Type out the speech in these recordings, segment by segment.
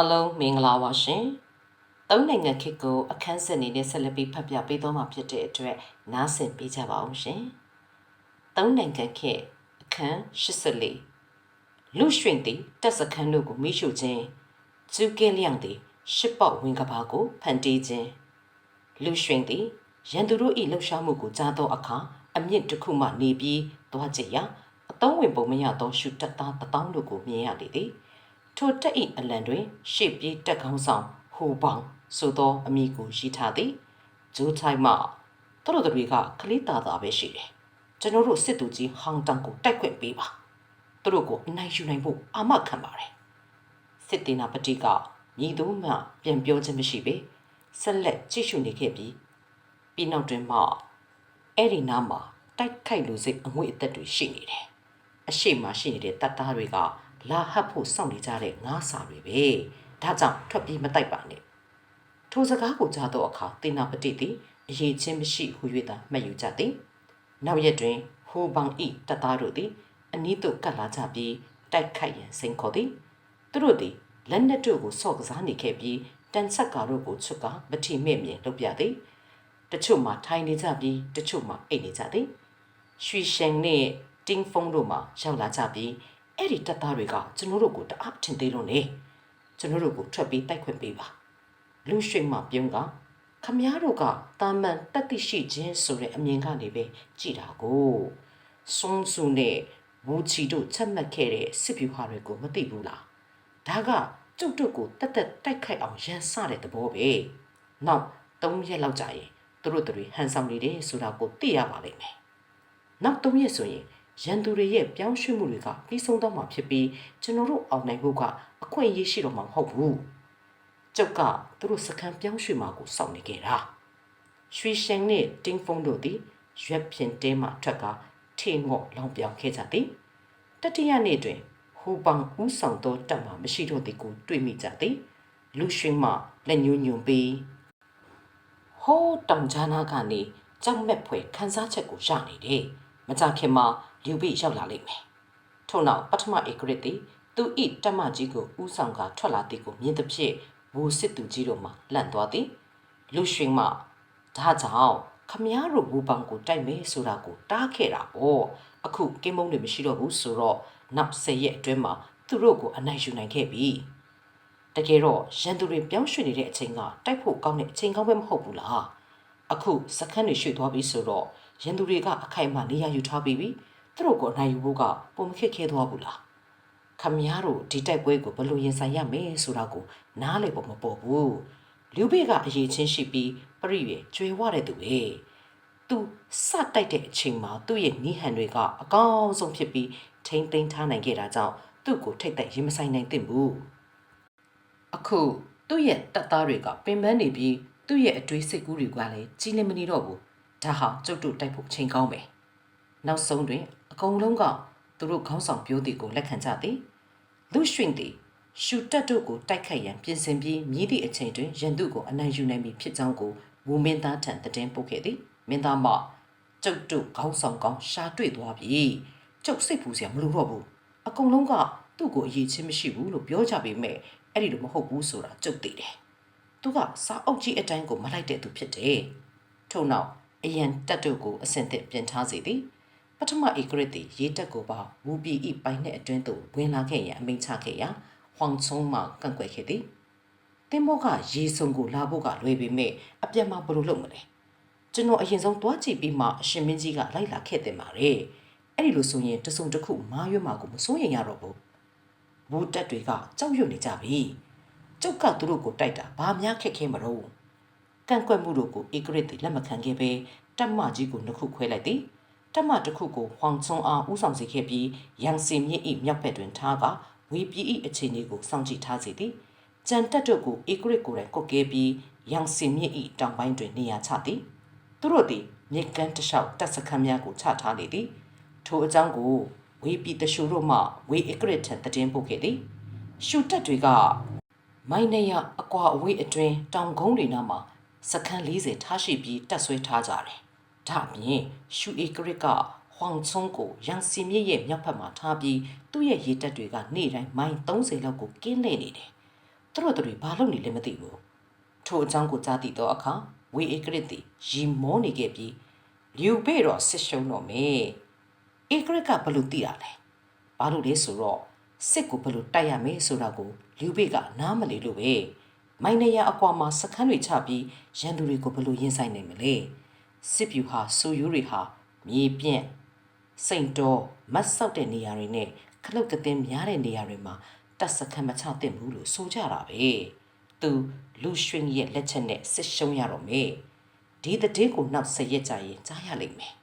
အားလုံးမင်္ဂလာပါရှင်။သုံးနိုင်ငံခေတ်ကိုအခန်းစစ်အနေနဲ့ဆက်လက်ပြီးဖတ်ပြပေးသွားမှာဖြစ်တဲ့အတွက်နားဆင်ပေးကြပါအောင်ရှင်။သုံးနိုင်ငံခေတ်အခန်း84လူရွှင်သည်တက်စခန်းတို့ကိုမိရှုခြင်းကျူကင်းလျံသည်ရှစ်ပေါက်ဝင်ကဘာကိုဖန်တီးခြင်းလူရွှင်သည်ရန်သူတို့၏လှုပ်ရှားမှုကိုကြားသောအခါအမြင့်တစ်ခုမှနေပြီးသွားကြရာအသုံးဝင်ပုံမရသောရှုတက်သားတစ်တောင်းတို့ကိုမြင်ရလေသည်။ ထိုတက်၏အလံတွင်ရှေ့ပြေးတက်ကောင်းဆောင်ဟိုပေါင်ဆိုသောအမည်ကိုရေးထားသည်ဂျိုးထိုင်မှသူတို့တွေကကလေးသားသားပဲရှိတယ်ကျွန်တော်တို့စစ်သူကြီးဟောင်တန်ကိုတိုက်ခွင့်ပေးပါသူတို့ကိုအနိုင်ယူနိုင်ဖို့အာမခံပါတယ်စစ်တေနာပတိကမြည်သူမှပြန်ပြောခြင်းမရှိပေဆက်လက်ကြည့်ရှုနေခဲ့ပြီးပြီးနောက်တွင်မှအဲ့ဒီနားမှာတိုက်ခိုက်လူစိတ်အငွေ့အသက်တွေရှိနေတယ်အရှိမှရှိနေတဲ့တပ်သားတွေက လာဟပ်ဖို့စောင့်နေကြတဲ့ငါးစာတွေပဲဒါကြောင့်ထွက်ပြေးမတိုက်ပါနဲ့ထိုစကားကိုကြားတော့အခါတင်နာပတိသည်အရေးချင်းမရှိဟူ၍သာမှတ်ယူကြသည်နောက်ရက်တွင်ဟိုဘောင်ဤတပ်သားတို့သည်အနီးသို့ကပ်လာကြပြီးတိုက်ခိုက်ရန်စိန်ခေါ်သည်သူတို့သည်လက်နက်တို့ကိုဆော့ကစားနေခဲ့ပြီးတန်ဆက်ကာတို့ကိုချွတ်ကမထီမဲ့မြင်လုပ်ပြသည်တချို့မှထိုင်နေကြပြီးတချို့မှအိတ်နေကြသည်ရွှီရှန်နှင့်တင်းဖုန်းတို့မှရောက်လာကြပြီး အဲ့ဒီတပ်သားတွေကကျွန်တော်တို့ကိုတအားထင်သေးလို့နေကျွန်တော်တို့ကိုထွက်ပြီးတိုက်ခွင့်ပေးပါလူရွှေမှပြုံးကခမည်းတော်ကတာမန်တက်တိရှိခြင်းဆိုတဲ့အမြင်ကနေပဲကြည်တာကိုစွန်းစုနဲ့ဝူချီတို့ချက်မှတ်ခဲ့တဲ့စစ်ဗျူဟာတွေကိုမသိဘူးလားဒါကကျုပ်တို့ကိုတက်တက်တိုက်ခိုက်အောင်ရန်စတဲ့သဘောပဲနောက်၃ရက်လောက်ကြာရင်သူတို့တွေဟန်ဆောင်နေတယ်ဆိုတာကိုသိရပါလိမ့်မယ်နောက်၃ရက်ဆိုရင် ရန်သူတွေရဲ့ပြောင်းရွှေ့မှုတွေကပြီးဆုံးတော့မှာဖြစ်ပြီးကျွန်တော်တို့အောင်နိုင်ဖို့ကအခွင့်အရေးရှိတော့မှာမဟုတ်ဘူးကျုပ်ကသူတို့စကံပြောင်းရွှေ့မှာကိုစောင့်နေခဲ့တာရွှေရှင်နဲ့တင်းဖုန်းတို့သည်ရွက်ဖြင့်တဲမှထွက်ကထေငော့လောင်ပြောင်ခဲ့ကြသည်တတိယနေ့တွင်ဟူပောင်ဦးဆောင်သောတပ်မှမရှိတော့သည်ကိုတွေ့မိကြသည်လူရွှင်မှလက်ညှိုးညွန်ပြီးဟိုးတောင်ကြားနာကနေကြောက်မက်ဖွယ်ခန်းစားချက်ကိုရနေတယ် မကြခင်မှာလူပိရောက်လာလိမ့်မယ်ထို့နောက်ပထမဧကရစ်သည်သူဤတမကြီးကိုဥဆောင်ကထွက်လာသည်ကိုမြင်သဖြင့်ဘူစစ်သူကြီးတို့မှလန့်သွားသည်လူရွှင်မှဒါကြောင့်ခမည်းတော်ဘူပောင်ကိုတိုက်မယ်ဆိုတာကိုတားခဲ့တာပေါ့အခုကင်းမုံတွေမရှိတော့ဘူးဆိုတော့နောက်၁၀ရက်အတွင်းမှာသူတို့ကိုအနိုင်ယူနိုင်ခဲ့ပြီတကယ်တော့ရန်သူတွေပြောင်းရွှေ့နေတဲ့အချိန်ကတိုက်ဖို့ကောင်းတဲ့အချိန်ကောင်းပဲမဟုတ်ဘူးလားအခုစခန်းတွေရွှေ့သွားပြီဆိုတော့ ရန်သူတွေကအခိုက်အမာနေရာယူထားပြီးပြီသူတို့ကိုအနိုင်ယူဖို့ကပုံမခက်ခဲသွားဘူးလားခမည်းတော်ဒီတိုက်ပွဲကိုဘယ်လိုရင်ဆိုင်ရမယ်ဆိုတာကိုနားလည်ဖို့မပေါ်ဘူးလူဘေကအရေးချင်းရှိပြီးပရိယေကျွေဝတဲ့သူပဲသူစတိုက်တဲ့အချိန်မှာသူ့ရဲ့နီးဟန်တွေကအကောင်းဆုံးဖြစ်ပြီးထိမ့်သိမ်းထားနိုင်ခဲ့တာကြောင့်သူ့ကိုထိတ်တိုက်ရင်မဆိုင်နိုင်သင့်ဘူးအခုသူ့ရဲ့တပ်သားတွေကပင်ပန်းနေပြီးသူ့ရဲ့အတွေးစိတ်ကူးတွေကလည်းကြီးနေမနေတော့ဘူး ဒါဟာကျုပ်တို့တိုက်ဖို့ချိန်ကောင်းပဲနောက်ဆုံးတွင်အကုန်လုံးကသူတို့ခေါင်းဆောင်ပြောသည်ကိုလက်ခံကြသည်လူရွှင်သည်ရှူတက်တို့ကိုတိုက်ခိုက်ရန်ပြင်ဆင်ပြီးမြည်သည့်အချိန်တွင်ရန်သူကိုအနိုင်ယူနိုင်ပြီဖြစ်ကြောင်းကိုဝူမင်းသားထံတည်င်းပို့ခဲ့သည်မင်းသားမကျုပ်တို့ခေါင်းဆောင်ကောင်းရှာတွေ့သွားပြီကျုပ်စိတ်ပူစရာမလိုတော့ဘူးအကုန်လုံးကသူ့ကိုအရေးချင်းမရှိဘူးလို့ပြောကြပေမဲ့အဲ့ဒီလိုမဟုတ်ဘူးဆိုတာကျုပ်သိတယ်သူကစာအုပ်ကြီးအတိုင်းကိုမလိုက်တဲ့သူဖြစ်တယ်ထို့နောက် အရန်တက်တို့ကိုအစင်သစ်ပြင်ထားစေသည်ပထမဧကရစ်သည်ရေးတက်ကိုပါဝူပီဤပိုင်နှင့်အတွင်းသို့ဝင်လာခဲ့ရန်အမိန့်ချခဲ့ရာဟွန်ချုံမှကန့်ကွက်ခဲ့သည်တင်မောကရေစုံကိုလာဖို့ကလွယ်ပေမဲ့အပြတ်မှဘယ်လိုလုပ်မလဲကျွန်တော်အရင်ဆုံးတွားကြည့်ပြီးမှအရှင်မင်းကြီးကလိုက်လာခဲ့တယ်မှာလေအဲ့ဒီလိုဆိုရင်တစုံတစ်ခုမာရွတ်မှာကိုမစိုးရင်ရတော့ဘူးဘူးတက်တွေကကြောက်ရွံ့နေကြပြီကျုပ်ကသူတို့ကိုတိုက်တာဘာများခက်ခဲမလို့ ကန့်ကွက်မှုတို့ကိုဧကရစ်သည်လက်မခံခဲ့ပဲတက်မကြီးကိုနှစ်ခုခွဲလိုက်သည်တက်မတစ်ခုကိုဟွန်ချုံအားဥဆောင်စေခဲ့ပြီးရန်စီမြင့်၏မြောက်ဘက်တွင်ထားကဝေပြည်၏အခြေအနေကိုစောင့်ကြည့်ထားစေသည်ကြံတက်တို့ကိုဧကရစ်ကိုယ်တိုင်ကုတ်ကဲပြီးရန်စီမြင့်၏တောင်ပိုင်းတွင်နေရာချသည်သူတို့သည်မြေကမ်းတလျှောက်တပ်စခန်းများကိုချထားလေသည်ထိုအကြောင်းကိုဝေပြည်တရှူတို့မှဝေဧကရစ်ထံတည်င်းပို့ခဲ့သည်ရှူတက်တွေကမိုင်းနေရအကွာအဝေးအတွင်းတောင်ကုန်းတွေနားမှာ စခန်း40ထားရှိပြီးတက်ဆွဲထားကြတယ်။ဒါအပြင်ရှူဧကရစ်ကဟွန်ချုံကိုရန်စီမြစ်ရဲ့မြောက်ဘက်မှာထားပြီးသူ့ရဲ့ရေတက်တွေကနေ့တိုင်းမိုင်30လောက်ကိုကင်းလှည့်နေတယ်။သူတို့တို့ဘာလုပ်နေလဲမသိဘူးထို့အကြောင်းကိုကြားသိတော့အခါဝေဧကရစ်သည်ရီမောနေခဲ့ပြီးလျူပေတော့ဆစ်ရှုံတော့မေဧကရစ်ကဘလို့သိရလဲဘာလို့လဲဆိုတော့စစ်ကိုဘလို့တိုက်ရမယ်ဆိုတာကိုလျူပေကနားမလီလို့ပဲ မိုင်းနေရအကွာမှာစခန်းတွေချပြီးရန်သူတွေကိုဘလို့ရင်ဆိုင်နိုင်မလဲစစ်ပြူဟာစူယူတွေဟာမြေပြန့်စိန်တော်မတ်ဆောက်တဲ့နေရာတွေနဲ့ခလုတ်ကတင်များတဲ့နေရာတွေမှာတပ်စခန်းမချသင့်ဘူးလို့ဆိုကြတာပဲသူလူရွှင်ရဲ့လက်ချက်နဲ့စစ်ရှုံးရတော့မေဒီတဲ့တေးကိုနောက်ဆက်ရက်ကြရင်ကြားရလိမ့်မယ်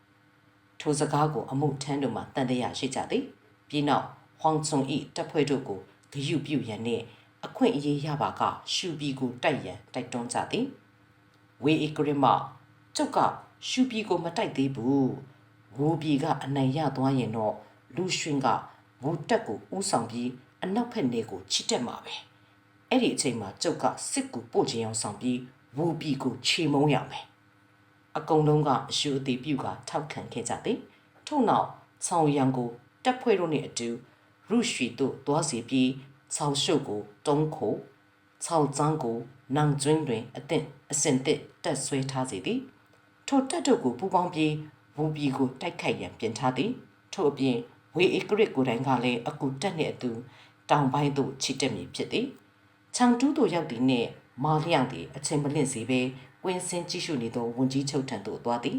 ထိုစကားကိုအမှုထမ်းတို့မှတန်တရားရှိကြသည်ပြီးနောက်ဟွန်ဆုံဤတပ်ဖွဲ့တို့ကိုဂယုပြုရန်နဲ့ အခွင့်အရေးရပါက ရှူပီကိုတိုက်ရန်တိုက်တွန်းကြသည်ဝေဧကရမကျုပ်ကရှူပီကိုမတိုက်သေးဘူးဝူပီကအနိုင်ရသွားရင်တော့လူရွှင်ကဝူတက်ကိုဥဆောင်ပြီးအနောက်ဖက်နေကိုချစ်တက်မှာပဲအဲ့ဒီအချိန်မှာကျုပ်ကစစ်ကူပို့ခြင်းအောင်ဆောင်ပြီးဝူပီကိုခြေမုံရမယ်အကုန်လုံးကအရှူအသေးပြုကထောက်ခံခဲ့ကြသည်ထို့နောက်ဆောင်းရံကိုတက်ဖွဲ့တို့နှင့်အတူရုရွှီတို့တွားစီပြီး ဆောင်းရှုပ်ကိုတုံးခိုဆောင်းကျန်းကိုနန်းကျွင်းတွင်အသင့်အစင်တစ်တက်ဆွဲထားစေသည်ထိုတက်တို့ကိုပူပေါင်းပြီးဝူပီကိုတိုက်ခိုက်ရန်ပြင်ထားသည်ထို့အပြင်ဝေဧကရစ်ကိုယ်တိုင်ကလည်းအကူတက်နှင့်အတူတောင်ပိုင်းသို့ချီတက်မည်ဖြစ်သည်ချောင်တူးတို့ရောက်သည်နှင့်မာလျောင်သည်အချိန်မလင့်စေဘဲကွင်းစင်းကြည့်ရှုနေသောဝန်ကြီးချုပ်ထံသို့သွားသည်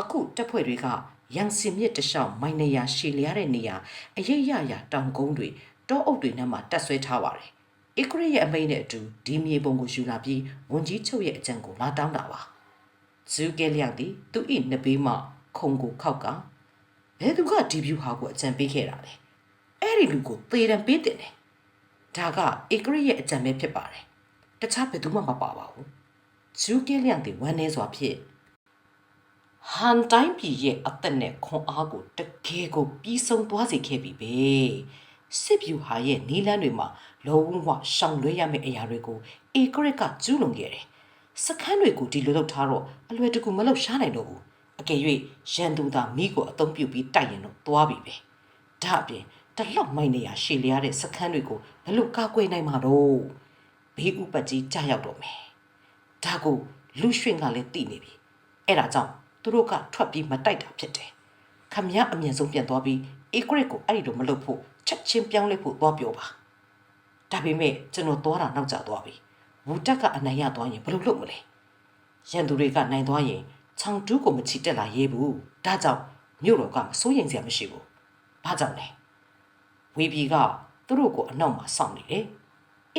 အခုတက်ဖွဲ့တွေကရန်စင်မြစ်တလျှောက်မိုင်းနေရရှည်လျားတဲ့နေရာအရိပ်ရရတောင်ကုန်းတွေ တောအုပ်တွေနဲ့မှတက်ဆွဲထားပါတယ်ဧကရစ်ရဲ့အမိန့်နဲ့အတူဒီမြေပုံကိုယူလာပြီးဝန်ကြီးချုပ်ရဲ့အကြံကိုလာတောင်းတာပါဇူကဲလျောက်သည်သူ၏နှစ်ဘေးမှခုံကိုခောက်ကဘယ်သူကဒီဗျူဟာကိုအကြံပေးခဲ့တာလဲအဲ့ဒီလူကိုသေတံပေးတင်တယ်ဒါကဧကရစ်ရဲ့အကြံပဲဖြစ်ပါတယ်တခြားဘယ်သူမှမပါပါဘူးဇူကဲလျောက်သည်ဝမ်းနေစွာဖြင့်ဟန်တိုင်းပြည်ရဲ့အသက်နဲ့ခွန်အားကိုတကယ်ကိုပြီးဆုံးသွားစေခဲ့ပြီပဲ စစ်ဗျူဟာရဲ့နီလန်းတွေမှာလုံးဝရှောင်လွှဲရမယ့်အရာတွေကိုဧကရစ်ကကျူးလွန်ခဲ့တယ်စခန်းတွေကိုဒီလိုလုပ်ထားတော့အလွယ်တကူမလုပ်ရှားနိုင်တော့ဘူးအကယ်၍ရန်သူသာမိကိုအသုံးပြုပြီးတိုက်ရင်တော့သွားပြီပဲဒါအပြင်တလောက်မိုင်းနေရရှည်လျားတဲ့စခန်းတွေကိုဘယ်လိုကာကွယ်နိုင်မှာတော့ဘေးဥပတ်ကြီးကြားရောက်တော့မယ်ဒါကိုလူရွှင်ကလည်းသိနေပြီအဲ့ဒါကြောင့်သူတို့ကထွက်ပြီးမတိုက်တာဖြစ်တယ်ခမရအမြင်ဆုံးပြန်သွားပြီးဧကရစ်ကိုအဲ့ဒီလိုမလုပ်ဖို့ ချက်ချင်းပြောင်းလဲဖို့သွားပြောပါဒါပေမဲ့ကျွန်တော်သွားတာနောက်ကျသွားပြီဝူတက်ကအနိုင်ရသွားရင်ဘယ်လိုလုပ်မလဲရန်သူတွေကနိုင်သွားရင်ချောင်တူးကိုမချီတက်လာရေးဘူးဒါကြောင့်မြို့တော်ကမစိုးရင်စရာမရှိဘူးဘာကြောင့်လဲဝီဘီကသူတို့ကိုအနောက်မှာစောင့်နေတယ်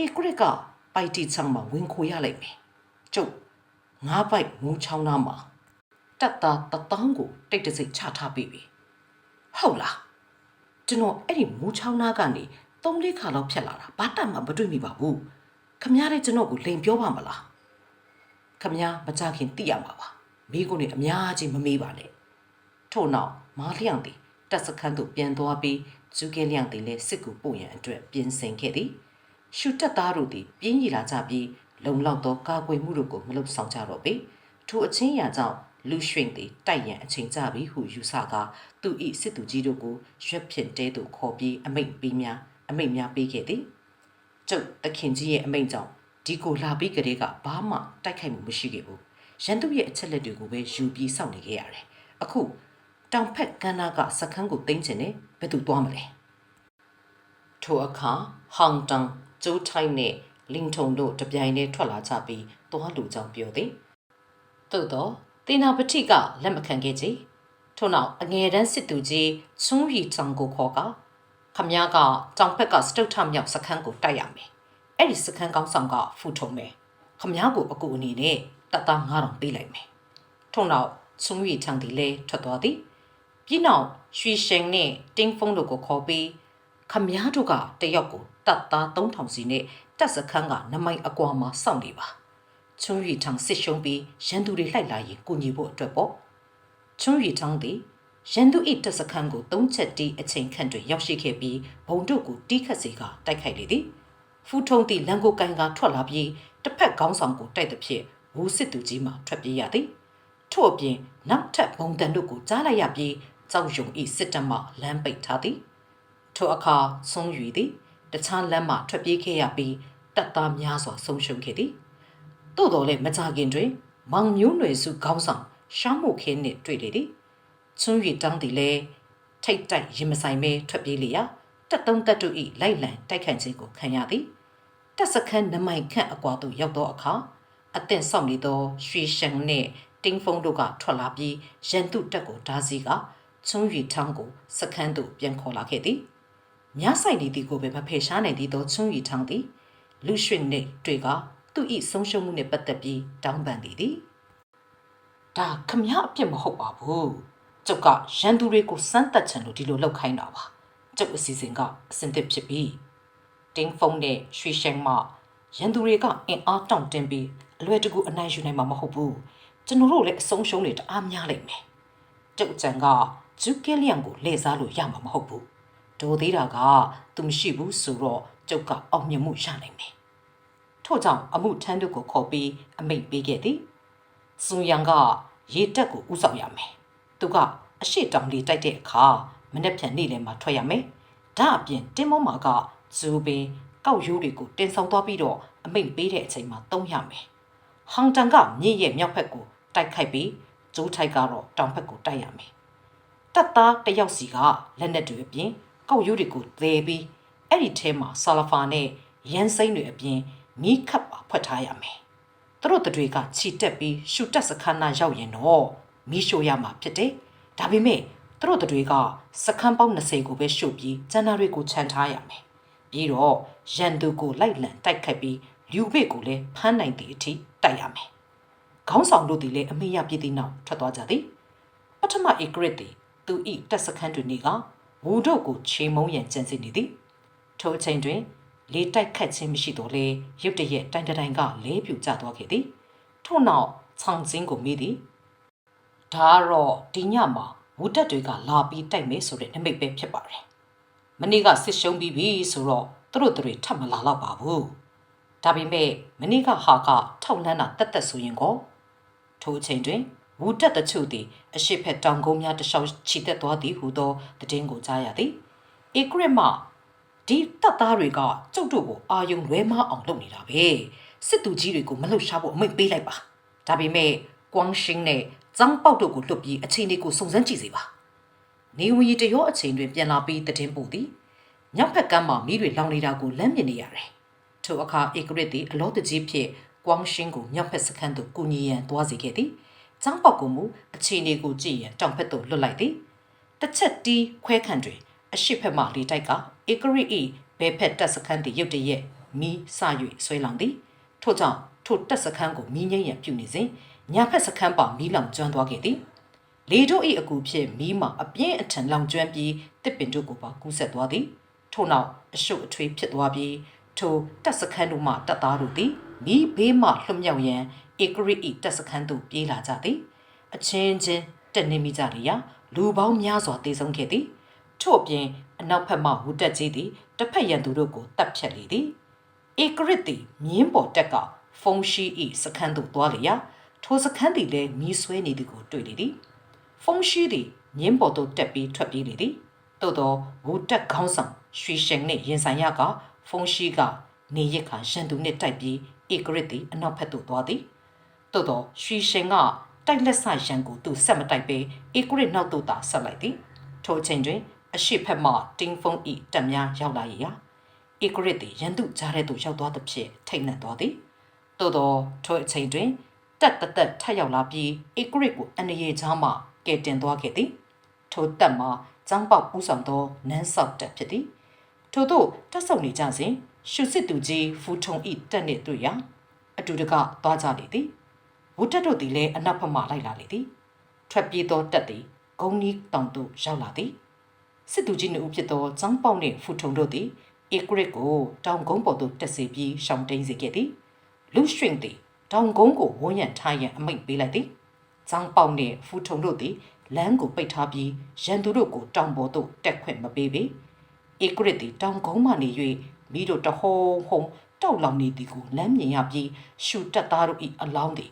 ဧကရစ်ကပိုက်တီချောင်းမှာဝင်ခိုရလိုက်မယ်ကျုပ်ငါးပိုက်မူးချောင်းသားမှာတက်တာတတောင်းကိုတိတ်တဆိတ်ချထားပြီဟုတ်လား ကျွန်တော်အဲ့ဒီမူးချောင်းသားကနေသုံးလေးခါလောက်ဖြတ်လာတာဘာတတ်မှမတွေ့မိပါဘူးခမည်းတဲ့ကျွန်တော်ကိုလိန်ပြောပါမလားခမည်းမကြခင်သိရမှာပါမိကိုနေအများကြီးမမေးပါနဲ့ထို့နောက်မားလျောင်သည်တက်စခန်းသို့ပြန်သွားပြီးဇူကဲလျောင်သည်လည်းစစ်ကူပို့ရန်အတွက်ပြင်ဆင်ခဲ့သည်ရှူတက်သားတို့သည်ပြင်းကြီးလာကြပြီးလုံလောက်သောကာကွယ်မှုတို့ကိုမလုပ်ဆောင်ကြတော့ပေထိုအချင်းရာကြောင့် လူရွှင်သည်တိုက်ရန်အချိန်ကြပြီဟုယူဆကာသူ၏စစ်သူကြီးတို့ကိုရွက်ဖြင့်တဲသို့ခေါ်ပြီးအမိန့်ပေးများအမိန့်များပေးခဲ့သည်ကျုပ်တခင်ကြီးရဲ့အမိန့်ကြောင့်ဒီကိုလာပြီးကလေးကဘာမှတိုက်ခိုက်မှုမရှိခဲ့ဘူးရန်သူရဲ့အချက်လက်တွေကိုပဲယူပြီးစောင့်နေခဲ့ရတယ်အခုတောင်ဖက်ကန်းနာကစခန်းကိုတင်းချင်နေဘယ်သူသွားမလဲထိုအခါဟောင်တန်ကျိုးထိုင်းနဲ့လင်ထုံတို့တပြိုင်တည်းထွက်လာကြပြီးသွားလူကြောင်ပြောသည်သို့တော့ တင်နာပတိကလက်မခံခဲ့ကြထို့နောက်အငယ်တန်းစစ်သူကြီးချွန်းရီချောင်ကိုခေါ်ကခမည်းကတောင်ဖက်ကစတုထမြောက်စခန်းကိုတိုက်ရမယ်အဲ့ဒီစခန်းကောင်းဆောင်ကဖူထုံမယ်ခမည်းကိုအကူအနေနဲ့တတ်သား9000ပေးလိုက်မယ်ထို့နောက်ချွန်းရီချောင်ဒီလဲထွက်သွားသည်ပြီးနောက်ရွှေရှိန်နဲ့တင်းဖုံးတို့ကိုခေါ်ပြီးခမည်းတို့ကတယောက်ကိုတတ်သား3000စီနဲ့တက်စခန်းကနမိုင်အကွာမှာစောင့်နေပါ ချွန်းရီထောင်စစ်ရှုံးပြီးရန်သူတွေလှိုက်လာရင်ကူညီဖို့အတွက်ပေါ့ချွန်းရီထောင်သည်ရန်သူ၏တပ်စခန်းကိုသုံးချက်တီးအချိန်ခန့်တွင်ရောက်ရှိခဲ့ပြီးဘုံတို့ကိုတီးခတ်စေကတိုက်ခိုက်လေသည်ဖူထုံသည့်လန်ကိုကန်ကထွက်လာပြီးတစ်ဖက်ခေါင်းဆောင်ကိုတိုက်သည်ဖြင့်ဝူစစ်သူကြီးမှထွက်ပြေးရသည်ထို့အပြင်နောက်ထပ်ဘုံတန်တို့ကိုကြားလိုက်ရပြီးကြောက်ရွံ့၏စစ်တပ်မှလမ်းပိတ်ထားသည်ထိုအခါဆုံးယူသည်တခြားလမ်းမှထွက်ပြေးခဲ့ရပြီးတပ်သားများစွာဆုံးရှုံးခဲ့သည် သို့တော်လည်းမကြခင်တွင် မောင်မျိုးနွယ်စုခေါင်းဆောင်ရှမ်းမို့ခဲနှင့်တွေ့လေသည်ချွန်းရီတောင်းသည်လည်းထိတ်တိုက်ရင်မဆိုင်ပဲထွက်ပြေးလျာတက်တုံးတက်တူဤလိုက်လံတိုက်ခတ်ခြင်းကိုခံရသည်တက်စခန်းနမိုင်ခန့်အကွာသို့ရောက်သောအခါအသင့်ဆောင်နေသောရွှေရှန်နှင့်တင်းဖုံတို့ကထွက်လာပြီးရန်သူတက်ကိုဓာစီကချွန်းရီထောင်းကိုစခန်းသို့ပြန်ခေါ်လာခဲ့သည်ညဆိုင်နေသည်ကိုပဲမဖယ်ရှားနိုင်သည်သောချွန်းရီထောင်းသည်လူရွှင်နှင့်တွေ့က သူ၏ဆုံးရှုံးမှုနှင့်ပတ်သက်ပြီးတောင်းပန်သည်သည်ဒါခမရအပြစ်မဟုတ်ပါဘူးကျုပ်ကရန်သူတွေကိုစမ်းတက်ချင်လို့ဒီလိုလောက်ခိုင်းတာပါကျုပ်အစီအစဉ်ကအစင်သစ်ဖြစ်ပြီတင်းဖုန်းနဲ့ရွှေရှန်မရန်သူတွေကအင်အားတောင့်တင်းပြီးအလွယ်တကူအနိုင်ယူနိုင်မှာမဟုတ်ဘူးကျွန်တော်တို့လည်းအဆုံးရှုံးတွေတအားများလိမ့်မယ်ကျုပ်အကြံကဂျူကဲလျံကိုလှည့်စားလို့ရမှာမဟုတ်ဘူးဒိုသေးတာကသူမရှိဘူးဆိုတော့ကျုပ်ကအောင်မြင်မှုရနိုင်မယ် ထို့ကြောင့်အမှုထမ်းတို့ကိုခေါ်ပြီးအမိန့်ပေးခဲ့သည်စူယံကရေတက်ကိုဥဆောင်ရမယ်သူကအရှိတောင်လေးတိုက်တဲ့အခါမနေ့ပြန်နေ့လည်းမှထွက်ရမယ်ဒါအပြင်တင်းမောမာကဇူပင်ကောက်ရိုးတွေကိုတင်ဆောင်သွားပြီးတော့အမိန့်ပေးတဲ့အချိန်မှာတုံးရမယ်ဟောင်တန်ကမြင့်ရဲ့မြောက်ဘက်ကိုတိုက်ခိုက်ပြီးဂျိုးထိုက်ကတော့တောင်ဘက်ကိုတိုက်ရမယ်တပ်သားတစ်ယောက်စီကလက်နက်တွေအပြင်ကောက်ရိုးတွေကိုသေပြီးအဲ့ဒီထဲမှာဆာလဖာနဲ့ရန်စိမ့်တွေအပြင် မီးခပ်ပါဖွက်ထားရမယ်။သူတို့တတွေကခြိတက်ပြီးရှူတက်စခန်းနာရောက်ရင်တော့မီးရှို့ရမှာဖြစ်တယ်။ဒါပေမဲ့သူတို့တတွေကစခန်းပေါင်း20ကိုပဲရှို့ပြီးကျန်တာတွေကိုခြံထားရမယ်။ပြီးတော့ရန်သူကိုလိုက်လံတိုက်ခတ်ပြီးလူဘစ်ကိုလည်းဖမ်းနိုင်သည့်အထိတိုက်ရမယ်။ခေါင်းဆောင်တို့သည်လည်းအမိရပြည်သည့်နောက်ထွက်သွားကြသည်။ပထမဧကရစ်သည်သူဤတက်စခန်းတွင်နေကဝူတို့ကိုချေမုံရန်ကြံစီနေသည်ထိုအချိန်တွင် လေတိုက်ခတ်ခြင်းမရှိတော့လေရုတ်တရက်တိုင်တတိုင်ကလဲပြူကျသွားခဲ့သည်ထို့နောက်ခြောင်စင်းကိုမိသည်ဒါကတော့ဒီညမှာဝူတက်တွေကလာပြီးတိုက်မယ်ဆိုတဲ့အမိတ်ပဲဖြစ်ပါတယ်မနေ့ကစစ်ရှုံးပြီးပြီဆိုတော့သူတို့တွေထပ်မလာတော့ပါဘူးဒါပေမဲ့မနေ့ကဟာကထောက်လန်းတာတက်တက်ဆိုရင်ကောထိုအချိန်တွင်ဝူတက်တချို့သည်အရှိဖက်တောင်ကုန်းများတစ်လျှောက်ခြိတက်သွားသည်ဟုသောတည်င်းကိုကြားရသည်ဧကရစ်မ ဒီတပ်သားတွေကကျုပ်တို့ကိုအာယုံလွဲမအောင်လုပ်နေတာပဲစစ်သူကြီးတွေကိုမလှုပ်ရှားဖို့အမိန့်ပေးလိုက်ပါဒါပေမဲ့ကွမ်ရှင်းနဲ့ဇောင်းပေါက်တို့ကိုလွတ်ပြီးအချိန်တွေကိုစုံစမ်းကြည့်စေပါနေဝီတရောအချိန်တွင်ပြန်လာပြီးတည်င်းပို့သည်ညဖက်ကမ်းမှာမိတွေလောင်နေတာကိုလမ်းမြင်နေရတယ်ထိုအခါဧကရစ်သည်အလောတကြီးဖြင့်ကွမ်ရှင်းကိုမြောက်ဖက်စခန်းသို့ကူညီရန်သွားစေခဲ့သည်။ចောင်းပေါက်ကိုမူအခြေအနေကိုကြည့်ရန်တောင်ဖက်သို့လွတ်လိုက်သည်။တစ်ချက်တီးခွဲခန့်တွင် အရှိဖက်မှလေတိုက်ကဧကရစ်၏ဘဲဖက်တက်စခန်းသည်ရုတ်တရက်မီးစ၍ဆွဲလောင်သည်။ထို့ကြောင့်ထိုတက်စခန်းကိုမီးငိမ့်ရန်ပြုနေစဉ်ညာဖက်စခန်းပါမီးလောင်ကျွမ်းသွားခဲ့သည်။လေတို့၏အကူဖြင့်မီးမှအပြင်းအထန်လောင်ကျွမ်းပြီးတစ်ပင်တို့ကိုပါကူးဆက်သွားသည်ထို့နောက်အရှုပ်အထွေးဖြစ်သွားပြီးထိုတက်စခန်းတို့မှတပ်သားတို့သည်မီးဘေးမှလွတ်မြောက်ရန်ဧကရစ်၏တက်စခန်းသို့ပြေးလာကြသည်အချင်းချင်းတက်နေမိကြလျာလူပေါင်းများစွာတေဆုံးခဲ့သည် ထို့အပြင်အနောက်ဘက်မှဝူတက်ကြီးသည်တစ်ဖက်ရန်သူတို့ကိုတပ်ဖြတ်လေသည်ဧကရစ်သည်မြင်းပေါ်တက်ကဖုန်ရှိ၏စခန်းသို့သွားလျာထိုစခန်းသည်လည်းမီးဆွဲနေသည်ကိုတွေ့လေသည်ဖုန်ရှိသည်မြင်းပေါ်သို့တက်ပြီးထွက်ပြေးလေသည်သို့သောဝူတက်ခေါင်းဆောင်ရွှေရှင်နှင့်ရင်ဆိုင်ရကဖုန်ရှိကနေရစ်ခါရန်သူနှင့်တိုက်ပြီးဧကရစ်သည်အနောက်ဘက်သို့သွားသည်သို့သောရွှေရှင်ကတိုက်လက်ဆရန်ကိုသူဆက်မတိုက်ပေဧကရစ်နောက်သို့သာဆက်လိုက်သည်ထိုအချိန်တွင် အရှိဖက်မှတင်းဖုန်၏တက်များရောက်လာရာဧကရစ်သည်ရန်သူကြားထဲသို့ရောက်သွားသဖြင့်ထိတ်နှံ့သွားသည်သို့သောထိုအချိန်တွင်တက်တက်တက်ထပ်ရောက်လာပြီးဧကရစ်ကိုအနေရေချားမှကဲတင်သွားခဲ့သည်ထိုတက်မှာចောင်းပေါက်ပူးဆောင်သောနန်းဆောက်တက်ဖြစ်သည်ထို့သို့တက်ဆုံနေကြစဉ်ရှုစစ်သူကြီးဖူထုံဤတက်နှင့်တွေ့ရာအတူတကသွားကြလေသည်ဝုတက်တို့သည်လည်းအနောက်ဘက်မှလိုက်လာလေသည်ထွက်ပြေးသောတက်သည်ဂုံနီးတောင်သို့ရောက်လာသည် စစ်သူကြီးနှုတ်ဖြစ်သောចောင်းပေါက်နှင့်ဖူထုံတို့သည်ဧကရစ်ကိုတောင်ကုန်းပေါ်သို့တက်စေပြီးရှောင်တိန်စေခဲ့သည်လူရွှင်သည်တောင်ကုန်းကိုဝန်းရံထားရန်အမိန့်ပေးလိုက်သည်။ចောင်းပေါက်နှင့်ဖူထုံတို့သည်လမ်းကိုပိတ်ထားပြီးရန်သူတို့ကိုတောင်ပေါ်သို့တက်ခွင့်မပေးပေ။ဧကရစ်သည်တောင်ကုန်းမှနေ၍မိတို့တဟုံဟုံတောက်လောင်နေသည်ကိုလမ်းမြင်ရပြီးရှူတက်သားတို့၏အလောင်းသည်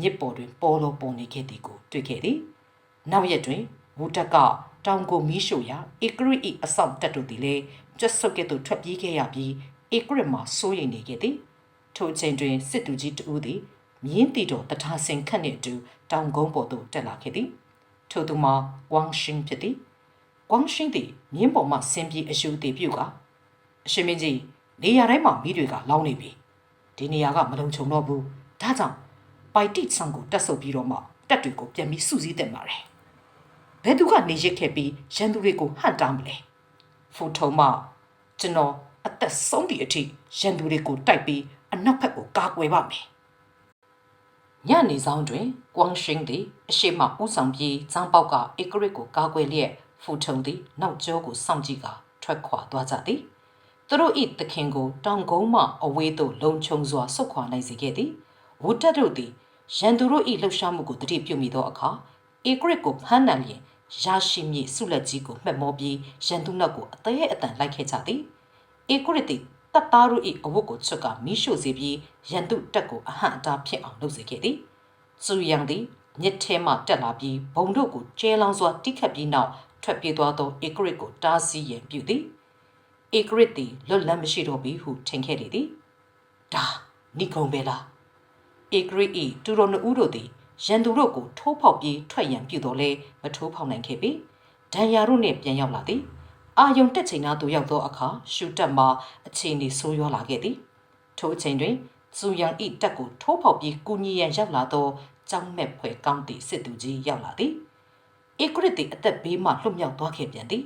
မြစ်ပေါ်တွင်ပေါ်လောပေါ်နေခဲ့သည်ကိုတွေ့ခဲ့သည်။နောက်ရက်တွင်ဝူတက်က တောင်ကိုမီးရှို့ရာဧကရစ်၏အဆောင်တက်တို့သည်လည်းကျွတ်ဆုပ်ကဲ့သို့ထွက်ပြေးခဲ့ရပြီးဧကရစ်မှာစိုးရိမ်နေခဲ့သည်ထိုအချိန်တွင်စစ်သူကြီးတဦးသည်မြင်းတီတော်တထာစင်ခတ်နှင့်အတူတောင်ကုန်းပေါ်သို့တက်လာခဲ့သည်ထိုသူမှာဝမ်ရှင်းဖြစ်သည်ဝမ်ရှင်းသည်မြင်းပေါ်မှဆင်းပြီးအယူတည်ပြုကအရှင်မင်းကြီးနေရာတိုင်းမှာမိတွေကလောင်းနေပြီဒီနေရာကမလုံခြုံတော့ဘူးဒါကြောင့်ပိုက်တိဆန်ကိုတက်ဆုပ်ပြီးတော့မှတက်တွေကိုပြန်ပြီးစုစည်းတင်ပါတယ် ဘယ်သူကနေရစ်ခဲ့ပြီးရန်သူတွေကိုဟန့်တားမလဲဖူထုံမကျွန်တော်အသက်ဆုံးသည့်အထိရန်သူတွေကိုတိုက်ပြီးအနောက်ဘက်ကိုကာကွယ်ပါမယ်ညနေဆောင်တွင်ကွမ်ရှင်းသည်အရှိမဦးဆောင်ပြီးဇန်းပေါက်ကဧကရစ်ကိုကာကွယ်လျက်ဖူထုံသည်နောက်ကျောကိုစောင့်ကြည့်ကာထွက်ခွာသွားကြသည်သူတို့၏သခင်ကိုတောင်ကုန်းမှအဝေးသို့လုံခြုံစွာဆုတ်ခွာနိုင်စေခဲ့သည်ဝတ်တက်တို့သည်ရန်သူတို့၏လှုပ်ရှားမှုကိုတတိပြုမိသောအခါဧကရစ်ကိုဖမ်းနိုင်လျင် ရရှိမည့်ဆုလက်ကြီးကိုမှတ်မောပြီးရန်သူနောက်ကိုအသေးအတန်လိုက်ခဲ့ကြသည်ဧကရစ်သည်တပ်သားတို့၏အဝတ်ကိုချွတ်ကမိရှို့စေပြီးရန်သူတက်ကိုအဟန့်အတားဖြစ်အောင်လုပ်စေခဲ့သည်စူယံသည်မြစ်ထဲမှတက်လာပြီးဘုံတို့ကိုကျဲလောင်စွာတိခတ်ပြီးနောက်ထွက်ပြေးသွားသောဧကရစ်ကိုတားဆီးရန်ပြုသည်ဧကရစ်သည်လွတ်လပ်မရှိတော့ပြီဟုထင်ခဲ့လေသည်ဒါနိဂုံပဲလားဧကရစ်၏တူတော်နှစ်ဦးတို့သည် ရန်သူတို့ကိုထိုးဖောက်ပြီးထွက်ရန်ပြုတော်လဲမထိုးဖောက်နိုင်ခဲ့ပြီဒဏ်ရာတို့နှင့်ပြန်ရောက်လာသည်အာယုံတက်ချိန်နာသို့ရောက်သောအခါရှူတက်မှာအခြေအနေဆိုးရွားလာခဲ့သည်ထိုအချိန်တွင်ဇူယန်ဤတက်ကိုထိုးဖောက်ပြီးကုညီရန်ရောက်လာသောကြောင်းမဲ့ဖွယ်ကောင်းသည့်စစ်သူကြီးရောက်လာသည်ဧကရစ်သည်အသက်ဘေးမှလွတ်မြောက်သွားခဲ့ပြန်သည်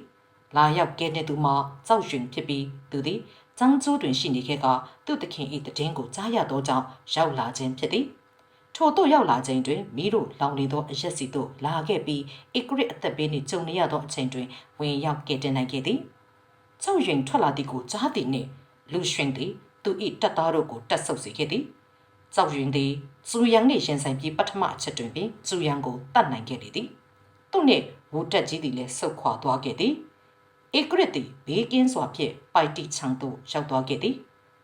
လာရောက်ကဲနေသူမှာကြောက်ရွံ့ဖြစ်ပြီးသူသည်ចောင်းကျိုးတွင်ရှိနေခဲ့ကသူ့သခင်၏တည်င်းကိုကြားရသောကြောင့်ရောက်လာခြင်းဖြစ်သည် ထို့သို့ရောက်လာချိန်တွင်မိတို့လောင်နေသောအရက်စီသို့လာခဲ့ပြီးဧကရစ်အသက်ဘေးနှင့်ကြုံနေရသောအချိန်တွင်ဝင်ရောက်ကဲတင်နိုင်ခဲ့သည်ကြောက်ရွံ့ထွက်လာသည်ကိုကြားသည်နှင့်လူရွှင်သည်သူ၏တပ်သားတို့ကိုတက်ဆုပ်စေခဲ့သည်ကြောက်ရွံ့သည်ဇူယန်နှင့်ရင်ဆိုင်ပြီးပထမအချက်တွင်ပင်ဇူယန်ကိုတတ်နိုင်ခဲ့လေသည်သူနှင့်ဝူတက်ကြီးသည်လည်းဆုတ်ခွာသွားခဲ့သည်ဧကရစ်သည်ဘေးကင်းစွာဖြင့်ပိုက်တိချံသို့ရောက်သွားခဲ့သည်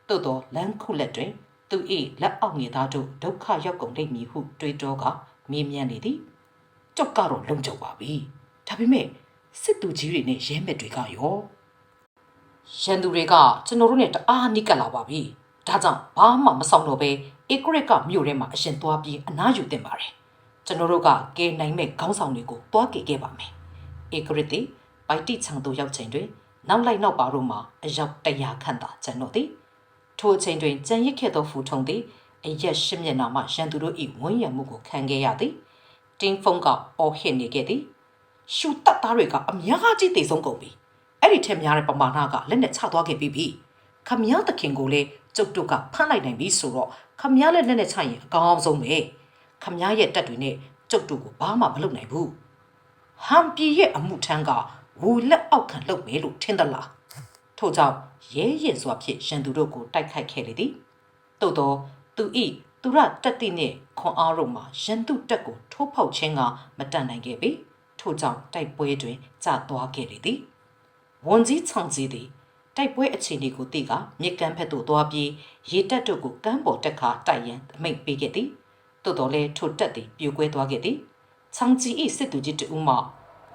သို့သောလမ်းခုလက်တွင် သူ၏လက်အောက်ငယ်သားတို့ဒုက္ခရောက်ကုန်လိမ့်မည်ဟုတွေးတောကမေးမြန်းလေသည်ကြောက်ကတော့လုံခြုံပါပြီဒါပေမဲ့စစ်သူကြီးတွေနဲ့ရဲမက်တွေကရောရန်သူတွေကကျွန်တော်တို့နဲ့တအားနိကပ်လာပါပြီဒါကြောင့်ဘာမှမဆောင်တော့ပဲဧကရစ်ကမြို့ထဲမှာအရှင်သွားပြီးအနားယူတင်ပါတယ်ကျွန်တော်တို့ကကဲနိုင်မဲ့ခေါင်းဆောင်တွေကိုတွားကြည့်ခဲ့ပါမယ်ဧကရစ်သည်ပိုက်တိချံသို့ရောက်ချိန်တွင်နောက်လိုက်နောက်ပါတို့မှာအယောက်တရာခန့်သာကျန်တော့သည် ထိုအချိန်တွင်ကြံရစ်ခဲ့သောဖူထုံသည်အရက်ရှစ်မျက်နှာမှရန်သူတို့၏ဝန်းရံမှုကိုခံခဲ့ရသည်တင်းဖုံကအော်ဟစ်နေခဲ့သည်ရှူတပ်သားတွေကအများကြီးတိတ်ဆုံးကုန်ပြီအဲ့ဒီထက်များတဲ့ပမာဏကလက်နဲ့ချသွားခဲ့ပြီးပြီခမည်းသခင်ကိုလည်းကျုပ်တို့ကဖမ်းလိုက်နိုင်ပြီဆိုတော့ခမည်းလက်နဲ့နဲ့ချရင်အကောင်းဆုံးပဲခမည်းရဲ့တက်တွေနဲ့ကျုပ်တို့ကိုဘာမှမလုပ်နိုင်ဘူးဟမ်ပီရဲ့အမှုထမ်းကဝူလက်အောက်ခံလုပ်မယ်လို့ထင်သလား ထို့ကြောင့်ရဲရင်စွာဖြင့်ရန်သူတို့ကိုတိုက်ခိုက်ခဲ့လေသည်သို့သောသူဤသူရတက်တိနှင့်ခွန်အားတို့မှာရန်သူတက်ကိုထိုးဖောက်ခြင်းကမတန်နိုင်ခဲ့ပေထို့ကြောင့်တိုက်ပွဲတွင်ကျသွားခဲ့လေသည်ဝန်ကြီးချောင်ကြီးသည်တိုက်ပွဲအခြေအနေကိုသိကမြစ်ကမ်းဘက်သို့သွားပြီးရေတက်တို့ကိုကမ်းပေါ်တက်ခါတိုက်ရန်အမိန့်ပေးခဲ့သည်သို့တော်လည်းထိုတက်သည်ပြိုကွဲသွားခဲ့သည်ချောင်ကြီး၏စစ်သူကြီးတဦးမှ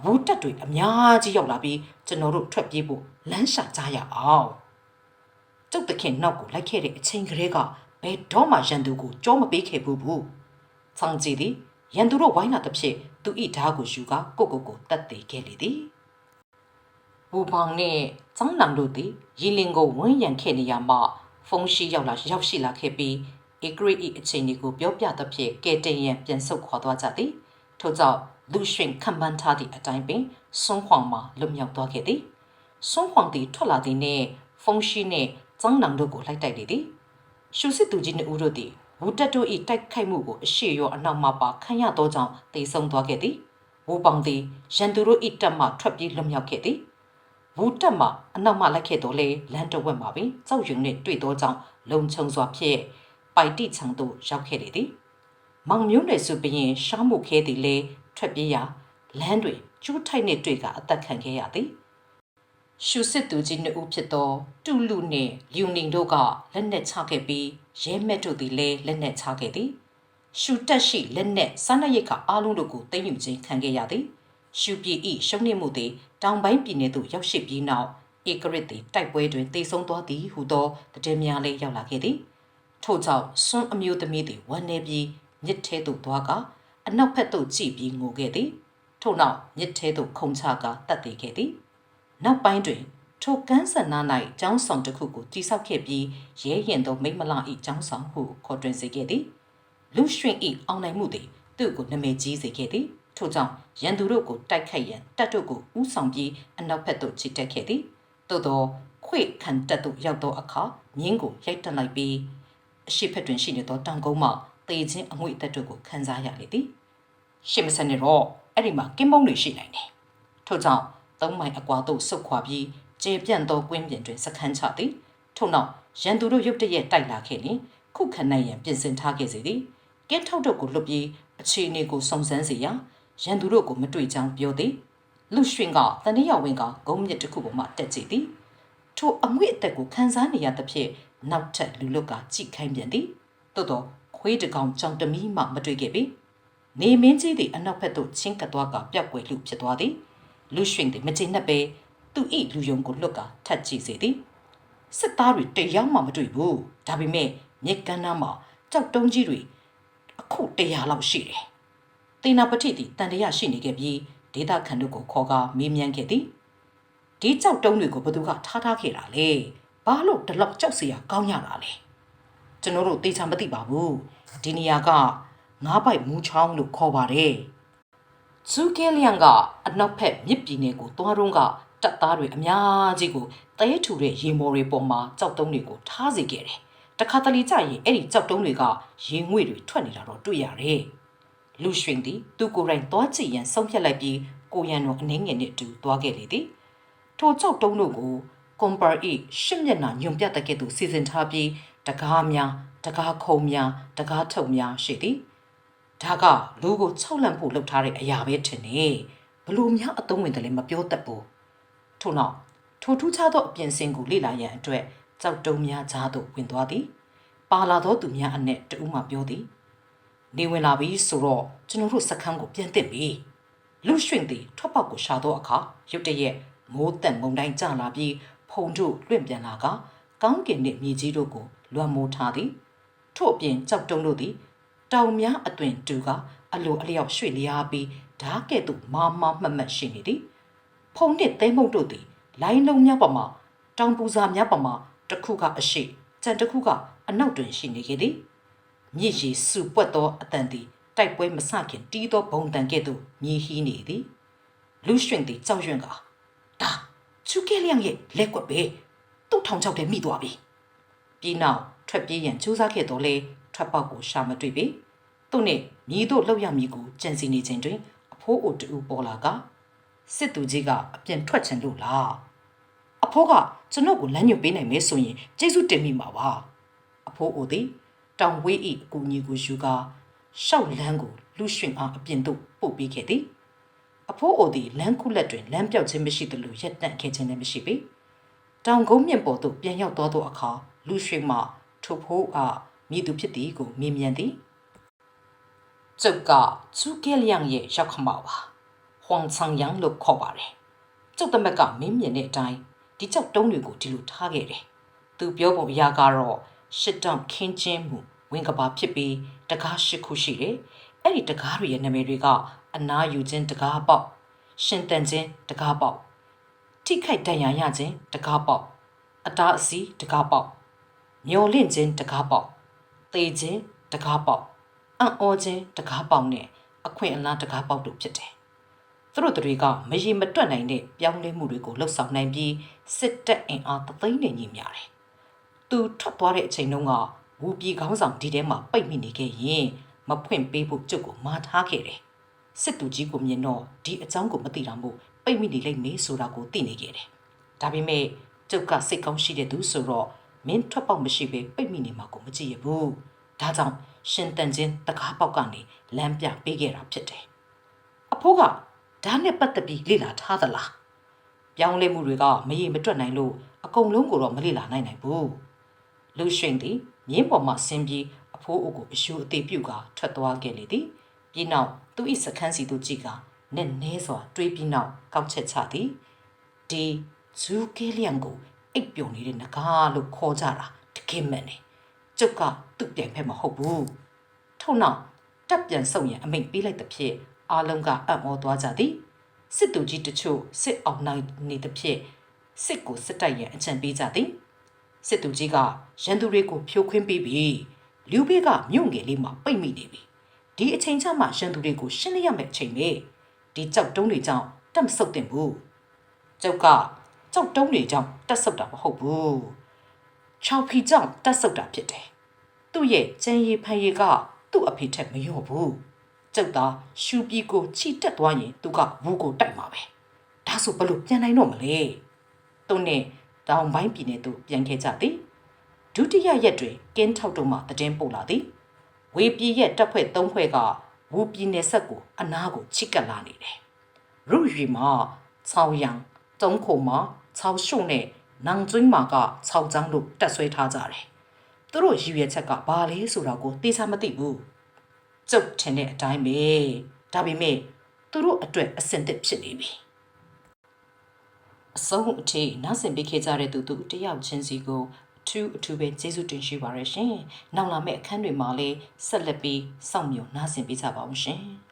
ဝူတက်တွေအများကြီးရောက်လာပြီးကျွန်တော်တို့ထွက်ပြေးဖို့လမ်းရှာကြရအောင်ကျုပ်သခင်နောက်ကိုလိုက်ခဲ့တဲ့အချိန်ကလေးကဘယ်တော့မှရန်သူကိုကြောမပေးခဲ့ဘူးဘူး။ဆောင်ကြည်သည်ရန်သူတို့ဝိုင်းလာသဖြင့်သူ၏ဓာတ်ကိုယူကာကိုကိုကိုတတ်သေးခဲ့လေသည်။ဘူပောင်နှင့်ចောင်းနံတို့သည်ရီလင်ကိုဝန်းရံခဲ့နေရမှဖုန်းရှိရောက်လာရောက်ရှိလာခဲ့ပြီးဧကရစ်၏အချိန်ကိုပြောပြသဖြင့်ကဲတင်ရန်ပြန်ဆုတ်ခွာသွားကြသည်။ထို့ကြောင့် လူရှင်ခံပန်းထားသည့်အတိုင်းပင်ဆွန်ဟွမ်မှလွတ်မြောက်သွားခဲ့သည်။ဆွန်ဟွမ်သည်ထွက်လာသည်နှင့်ဖုန်းရှိနှင့်ចောင်းနံတို့ကိုလိုက်တိုက်လေသည်။ရှုစစ်သူကြီးနှစ်ဦးတို့သည်ဝူတက်တို့၏တိုက်ခိုက်မှုကိုအရှိရောအနောက်မှပါခံရသောကြောင့်တေဆုံးသွားခဲ့သည်ဝူပောင်သည်ရန်သူတို့၏တပ်မှထွက်ပြေးလွတ်မြောက်ခဲ့သည်ဝူတက်မှအနောက်မှလိုက်ခဲ့တော်လေလမ်းတော်ဝက်မှာပင်ကြောက်ရွံနှင့်တွေ့သောကြောင့်လုံခြုံစွာဖြင့်ပိုက်တိချံသို့ရောက်ခဲ့လေသည်မောင်မျိုးနယ်စုပင်ရှောင်းမှုခဲသည်လေ ထွက်ပြေးရာလမ်းတွင်ကျူးထိုက်နှင့်တွေ့ကအသက်ခံခဲ့ရသည်ရှုစစ်သူကြီးနှစ်ဦးဖြစ်သောတူလူနှင့်လျူနင်တို့ကလက်နက်ချခဲ့ပြီးရဲမက်တို့သည်လည်းလက်နက်ချခဲ့သည်ရှုတက်ရှိလက်နက်စားနပ်ရိက္ခာအားလုံးတို့ကိုသိမ်းယူခြင်းခံခဲ့ရသည်ရှုပြည်ဤရှုံးနိမှုသည်တောင်ပိုင်းပြည်နယ်သို့ရောက်ရှိပြီးနောက်ဧဧကရစ်သည်တိုက်ပွဲတွင်တေဆုံးသွားသည်ဟုသောတည်များလေးရောက်လာခဲ့သည်ထို့ကြောင့်ဆွန်းအမျိုးသမီးသည်ဝမ်းနေပြီးမြစ်ထဲသို့သွားက အနောက်ဘက်သို့ကြည့်ပြီးငိုခဲ့သည်ထို့နောက်မြစ်ထဲသို့ခုန်ချကာတက်တည်ခဲ့သည်နောက်ပိုင်းတွင်ထိုကန်းဆန်နာ၌ကျောင်းဆောင်တစ်ခုကိုတိဆောက်ခဲ့ပြီးရဲရင်သောမိမလာ၏ကျောင်းဆောင်ဟုခေါ်တွင်စေခဲ့သည်လူရွှင်ဤအောင်နိုင်မှုသည်သူ့ကိုနာမည်ကြီးစေခဲ့သည်ထို့ကြောင့်ရန်သူတို့ကိုတိုက်ခိုက်ရန်တပ်တို့ကိုဥဆောင်ပြီးအနောက်ဘက်သို့ချီတက်ခဲ့သည်သို့သောခွေခံတပ်သို့ရောက်သောအခါမြင်းကိုရိုက်တက်လိုက်ပြီးအရှိဖက်တွင်ရှိနေသောတောင်ကုန်းမှတေခြင်းအငွေ့တပ်တို့ကိုခန်းစားရလေသည် ရှေ့မဆက်နေတော့အဲ့ဒီမှာကင်းမုံတွေရှိနိုင်တယ်ထို့ကြောင့်သုံးမိုင်အကွာသို့ဆုတ်ခွာပြီးကျေပြန့်သောကွင်းပြင်တွင်စခန်းချသည်ထို့နောက်ရန်သူတို့ရုတ်တရက်တိုက်လာခဲ့လျင်ခုခံနိုင်ရန်ပြင်ဆင်ထားခဲ့စေသည်ကင်းထောက်တို့ကိုလွတ်ပြီးအခြေအနေကိုစုံစမ်းစေရန်ရန်သူတို့ကိုမတွေ့ကြောင်းပြောသည်လူရွှင်ကတနည်းဝင်ကဂုံးမြစ်တစ်ခုပေါ်မှတက်ကြည့်သည်ထိုအငွေ့အသက်ကိုခန်းစားနေရသဖြင့်နောက်ထပ်လူလုတ်ကကြည့်ခိုင်းပြန်သည်သို့တော့ခွေးတကောင်ကြောင်တမီမှမတွေ့ခဲ့ပေ နေမင်းကြီးသည်အနောက်ဘက်သို့ချင်းကပ်သွားကပျောက်ကွယ်လူဖြစ်သွားသည်လူရွှင်သည်မကျေနပ်ပဲသူ၏လူယုံကိုလွတ်ကထတ်ကြည့်စေသည်စစ်သားတွေတယောက်မှမတွေ့ဘူးဒါပေမဲ့မြစ်ကမ်းနားမှာကြောက်တုံးကြီးတွေအခုတရာလောက်ရှိတယ်တေနာပတိသည်တန်တရာရှိနေခဲ့ပြီးဒေတာခန်တို့ကိုခေါ်ကာမေးမြန်းခဲ့သည်ဒီကြောက်တုံးတွေကိုဘသူကထားထားခဲ့တာလဲဘာလို့ဒီလောက်ကြောက်စရာကောင်းရတာလဲကျွန်တော်တို့တေချာမသိပါဘူးဒီနေရာက ငါးပိုက်မူးချောင်းလို့ခေါ်ပါတယ်ဇူကဲလျံကအနောက်ဖက်မြစ်ပြည်နယ်ကိုသွားတော့ကတပ်သားတွေအများကြီးကိုတဲထူတဲ့ရေမော်တွေပေါ်မှာကြောက်တုံးတွေကိုထားစေခဲ့တယ်။တခါတလေကျရင်အဲ့ဒီကြောက်တုံးတွေကရေငွေ့တွေထွက်နေတာတော့တွေ့ရတယ်။လူရွှင်သည်သူကိုယ်တိုင်သွားကြည့်ရန်ဆုံးဖြတ်လိုက်ပြီးကိုရန်တော်အနှင်းငယ်နဲ့အတူသွားခဲ့လေသည်။ထိုကြောက်တုံးတို့ကိုကွန်ပါဤရှစ်မျက်နှာညွန်ပြတဲ့ကဲ့သို့စီစဉ်ထားပြီးတကားများတကားခုံများတကားထုပ်များရှိသည်။ ဒါကလူကို၆လန့်ဖို့လှုပ်ထားတဲ့အရာပဲထင်နေဘလို့များအသုံးဝင်တယ်လဲမပြောတတ်ဘူးထို့နောက်ထိုထူးခြားသောအပြင်စင်ကိုလေ့လာရန်အတွက်ကြောက်တုံးများကြားသို့ဝင်သွားသည်ပါလာသောသူများအနက်တဦးမှပြောသည်နေဝင်လာပြီဆိုတော့ကျွန်တော်တို့စခန်းကိုပြန်တက်ပြီလူရွှင်သည်ထွက်ပေါက်ကိုရှာသောအခါရုတ်တရက်မိုးတက်မုန်တိုင်းကျလာပြီးဖုန်တို့လွင့်ပြန်လာကကောင်းကင်နှင့်မြေကြီးတို့ကိုလွှမ်းမိုးထားသည်ထို့အပြင်ကြောက်တုံးတို့သည် တောင်များအသွင်တူကအလိုအလျောက်ရွှေ့လျားပြီးဓာကဲ့သို့မာမာမှတ်မှတ်ရှိနေသည်ဖုံနှင့်သိမ့်မုတ်တို့သည်လိုင်းလုံးများပမာတောင်ပူစာများပမာတစ်ခုကအရှိကြံတစ်ခုကအနောက်တွင်ရှိနေခဲ့သည်မြစ်ရီစုပွက်သောအတန်သည်တိုက်ပွဲမဆခင်တီးသောဘုံတန်ကဲ့သို့မြည်ဟီးနေသည်လူရွှင်သည်ကြောက်ရွံ့ကဒါချူကဲလျံရဲ့လက်ကွက်ပဲသူ့ထောင်ချောက်ထဲမိသွားပြီပြီးနောက်ထွက်ပြေးရန်ကြိုးစားခဲ့တော့လေ ထွက်ပေါက်ကိုရှာမတွေ့ပေသူနှင့်မြည်တို့လောက်ရမည်ကိုကြံစီနေခြင်းတွင်အဖိုးအိုတူပေါ်လာကစစ်သူကြီးကအပြင်ထွက်ချင်လို့လားအဖိုးကကျွန်တော်ကိုလမ်းညွှန်ပေးနိုင်မယ်ဆိုရင်ကျေးဇူးတင်မိမှာပါအဖိုးအိုသည်တောင်ဝေး၏အကူကြီးကိုယူကာရှောက်လန်းကိုလူရွှင်အားအပြင်သို့ပို့ပေးခဲ့သည်အဖိုးအိုသည်လမ်းခုလက်တွင်လမ်းပြောက်ခြင်းမရှိသလိုရက်တန့်ခဲ့ခြင်းလည်းမရှိပေတောင်ကုန်းမြင့်ပေါ်သို့ပြန်ရောက်သွားသောအခါလူရွှေမှထိုဖိုးအား မိသူဖြစ်သည်ကိုမေးမြန်းသည်ကျုပ်ကချူကဲလျံရဲ့ရောက်ခမောက်ပါဟွန်ဆန်ယန်လို့ခေါ်ပါတယ်ကျုပ်တမက်ကမင်းမြင်တဲ့အတိုင်းဒီကြောက်တုံးတွေကိုဒီလိုထားခဲ့တယ်သူပြောပုံအရာကတော့ရှစ်တောင်ခင်းချင်းမှုဝင်ကဘာဖြစ်ပြီးတကားရှစ်ခုရှိတယ်အဲ့ဒီတကားတွေရဲ့နာမည်တွေကအနာယူခြင်းတကားပေါက်ရှင်တန်ခြင်းတကားပေါက်ထိခိုက်ဒဏ်ရာရခြင်းတကားပေါက်အတားအဆီးတကားပေါက်မျော်လင့်ခြင်းတကားပေါက် သေခြင်းတကားပေါက်အံ့ဩခြင်းတကားပေါက်နဲ့အခွင့်အလမ်းတကားပေါက်တို့ဖြစ်တယ်သူတို့တွေကမရေမတွက်နိုင်တဲ့ပြောင်းလဲမှုတွေကိုလှုပ်ဆောင်နိုင်ပြီးစစ်တပ်အင်အားသသိန်းနဲ့ညီမျှတယ်သူထွက်သွားတဲ့အချိန်တုန်းကဝူပြည်ခေါင်းဆောင်ဒီထဲမှာပိတ်မိနေခဲ့ရင်မဖွင့်ပေးဖို့ကျုပ်ကိုမာထားခဲ့တယ်စစ်သူကြီးကိုမြင်တော့ဒီအကြောင်းကိုမသိတာမို့ပိတ်မိနေလိမ့်မယ်ဆိုတာကိုသိနေခဲ့တယ်ဒါပေမဲ့ကျုပ်ကစိတ်ကောင်းရှိတဲ့သူဆိုတော့ မင်းထွက်ပေါက်မရှိပဲပိတ်မိနေမှာကိုမကြည့်ရဘူး။ဒါကြောင့်ရှင်တန်ချင်းတကားပေါက်ကနေလမ်းပြပေးခဲ့တာဖြစ်တယ်။အဖိုးကဒါနဲ့ပတ်သက်ပြီးလေ့လာထားသလား။ပြောင်းလဲမှုတွေကမရေမတွက်နိုင်လို့အကုန်လုံးကိုတော့မလေ့လာနိုင်နိုင်ဘူး။လူရှင်သည်မြင်းပေါ်မှဆင်းပြီးအဖိုးအုပ်ကိုအရှူအသေးပြုကထွက်သွားခဲ့လေသည်။ပြီးနောက်သူ၏စခန်းစီသို့ကြည့်ကနက်နဲစွာတွေးပြီးနောက်ကောက်ချက်ချသည်ဒီဇူးကဲလျံကို အိပ်ပျော်နေတဲ့နဂါလို့ခေါ်ကြတာတကယ်မှန်တယ်ကျုပ်ကသူ့ပြိုင်ဖက်မဟုတ်ဘူးထို့နောက်တပ်ပြန်ဆုပ်ရန်အမိန့်ပေးလိုက်တဲ့ဖြစ်အားလုံးကအံ့ဩသွားကြသည်စစ်သူကြီးတချို့စစ်အောင်နိုင်နေတဲ့ဖြစ်စစ်ကိုစစ်တိုက်ရန်အကြံပေးကြသည်စစ်သူကြီးကရန်သူတွေကိုဖြိုခွင်းပေးပြီးလူဘေးကမြို့ငယ်လေးမှာပိတ်မိနေပြီဒီအချိန်ချမှရန်သူတွေကိုရှင်းလင်းရမယ့်အချိန်ပဲဒီကြောက်တုံးတွေကြောင့်တက်မဆုပ်တင်ဘူးကျုပ်က ကြောက်တုံးတွေကြောင့်တက်ဆုပ်တာမဟုတ်ဘူးချောင်ဖီကြောင့်တက်ဆုပ်တာဖြစ်တယ်သူ့ရဲ့ကျန်ရည်ဖန်ရည်ကသူ့အဖေထက်မလျော့ဘူးကျုပ်သာရှူပြီးကိုချီတက်သွားရင်သူကဝူကိုတိုက်မှာပဲဒါဆိုဘလို့ပြန်နိုင်တော့မလဲသူနဲ့တောင်ပိုင်းပြည်နယ်သို့ပြန်ခဲ့ကြသည်ဒုတိယရက်တွင်ကင်းထောက်တို့မှတည်င်းပို့လာသည်ဝေပြည်ရဲ့တပ်ဖွဲ့၃ဖွဲ့ကဝူပြည်နယ်ဆက်ကိုအနားကိုချိကပ်လာနေတယ်ရုရီမှာ草阳、 တုံးခုံမှာ6ရှုနဲ့နောင်ကျွင်းမှာက6ချောင်းလို့တက်ဆွဲထားကြတယ်။သူတို့ရည်ရွယ်ချက်ကဘာလဲဆိုတာကိုသိချာမသိဘူး။ကျုပ်ထင်တဲ့အတိုင်းပဲ။ဒါပေမဲ့သူတို့အတွက်အဆင်သင့်ဖြစ်နေပြီ။အဆုံးအထိနားဆင်ပေးခဲ့ကြတဲ့သူတို့တယောက်ချင်းစီကိုအထူးအထူးပဲကျေးဇူးတင်ရှိပါရရှင်။နောက်လာမယ့်အခန်းတွေမှာလည်းဆက်လက်ပြီးစောင့်မျှော်နားဆင်ပေးကြပါဦးရှင်။